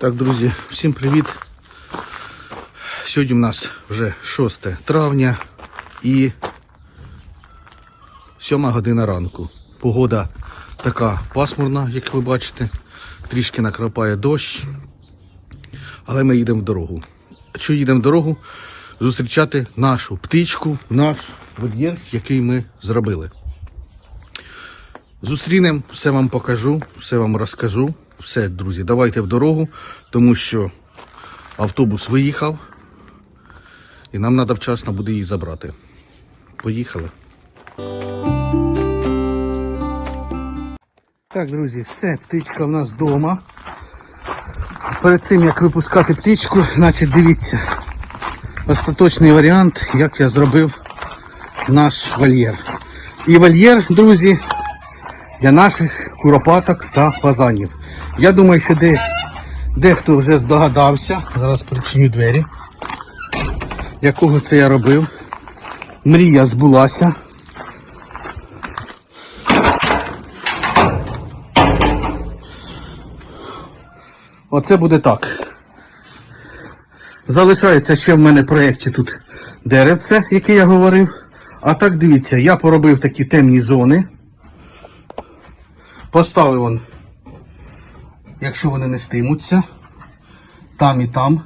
Так, друзі, всім привіт. Сьогодні у нас вже 6 травня і 7 година ранку. Погода така пасмурна, як ви бачите. Трішки накрапає дощ. Але ми їдемо в дорогу. Що їдемо в дорогу? Зустрічати нашу птичку, наш вольєр, який ми зробили. Зустрінемо, все вам покажу, все вам розкажу. Все, друзі, давайте в дорогу, тому що автобус виїхав і нам треба вчасно буде її забрати. Поїхали. Так, друзі, все, птичка в нас вдома. Перед цим як випускати птичку, значить дивіться. Остаточний варіант, як я зробив наш вольєр. І вольєр, друзі, для наших куропаток та фазанів. Я думаю, що де, дехто вже здогадався, зараз причиню двері, якого це я робив. Мрія збулася. Оце буде так. Залишається ще в мене в проєкті тут деревце, яке я говорив. А так дивіться, я поробив такі темні зони. Поставив он, якщо вони не стимуться, там і там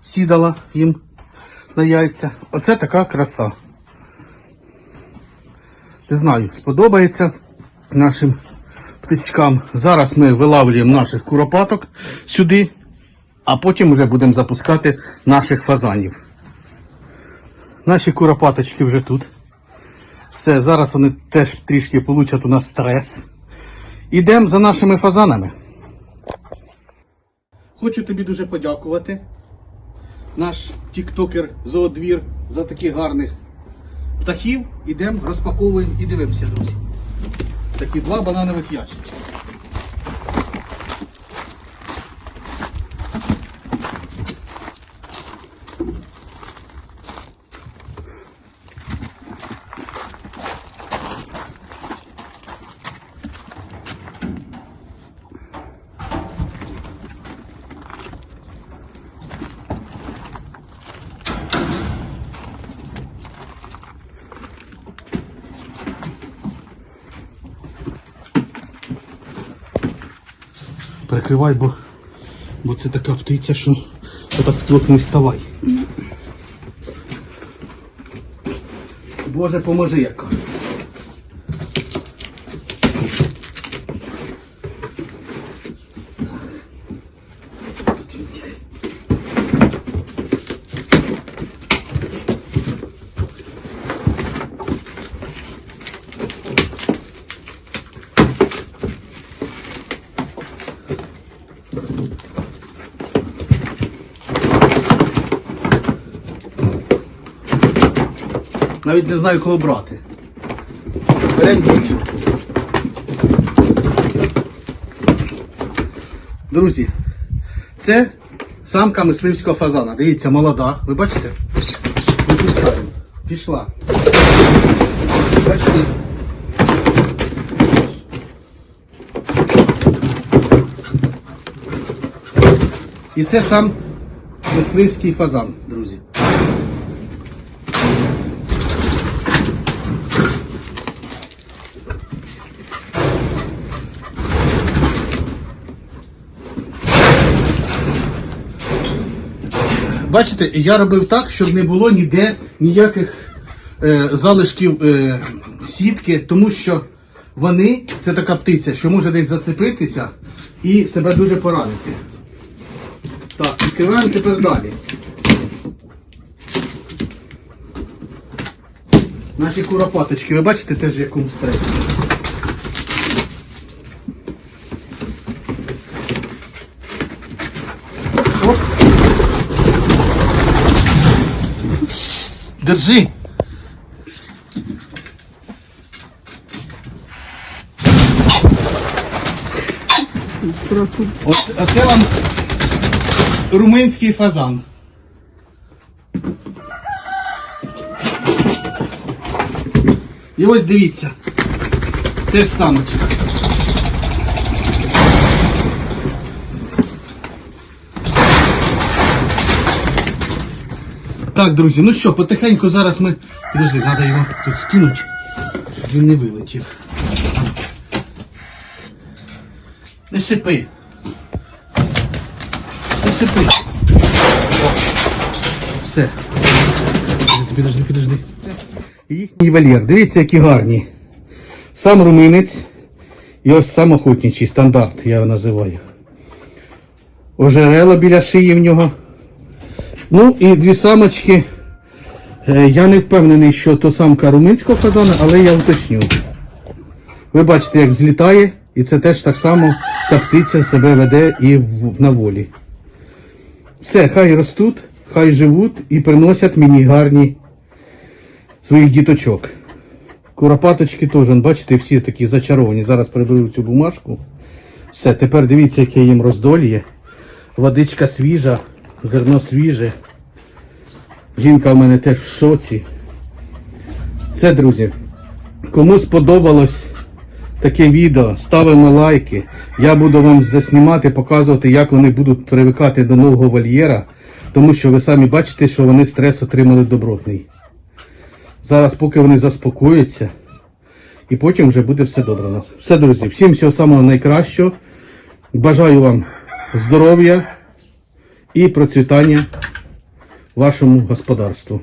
сідала їм на яйця. Оце така краса. Не знаю, сподобається нашим птичкам. Зараз ми вилавлюємо наших куропаток сюди, а потім вже будемо запускати наших фазанів. Наші куропаточки вже тут. Все, зараз вони теж трішки получать у нас стрес. Ідемо за нашими фазанами. Хочу тобі дуже подякувати, наш тіктокер Зоодвір, за таких гарних птахів. Ідемо, розпаковуємо і дивимося, друзі. Такі два бананових ящики. Перекривай, бо, бо це така птиця, що отак плотно вставай. Боже, поможи яка. Навіть не знаю, кого брати. Беремо дівчинку. Друзі, це самка мисливського фазана. Дивіться, молода. Ви бачите? Випускаємо. Пішла. Бачите? І це сам мисливський фазан, друзі. Бачите, я робив так, щоб не було ніде ніяких е, залишків е, сітки, тому що вони, це така птиця, що може десь зацепитися і себе дуже поранити. Так, відкриваємо тепер далі. Наші куропаточки, ви бачите теж в якому? Держи. От, а це вам румунський фазан. І ось дивіться. Те ж самочка. Так, друзі, ну що, потихеньку зараз ми. Підожди, треба його тут скинути, щоб він не вилетів. Не сипи. Не сипи. Все. Підожди, підожди, підожди. Їхній вольєр. Дивіться, які гарні. Сам руминець. І ось сам охотничий стандарт, я його називаю. Ожерело біля шиї в нього. Ну і дві самочки. Е, Я не впевнений, що то самка румунського фазана, але я уточню. Ви бачите, як злітає, і це теж так само ця птиця себе веде і на волі. Все, хай ростуть, хай живуть і приносять мені гарні своїх діточок. Куропаточки теж, бачите, всі такі зачаровані. Зараз приберу цю бумажку. Все, тепер дивіться, яке їм роздоліє. Водичка свіжа, зерно свіже. Жінка в мене теж в шоці. Це, друзі, кому сподобалось таке відео, ставимо лайки. Я буду вам заснімати, показувати, як вони будуть привикати до нового вольєра, тому що ви самі бачите, що вони стрес отримали добротний. Зараз, поки вони заспокояться, і потім вже буде все добре у нас. Все, друзі, всім всього самого найкращого. Бажаю вам здоров'я і процвітання вашому господарству.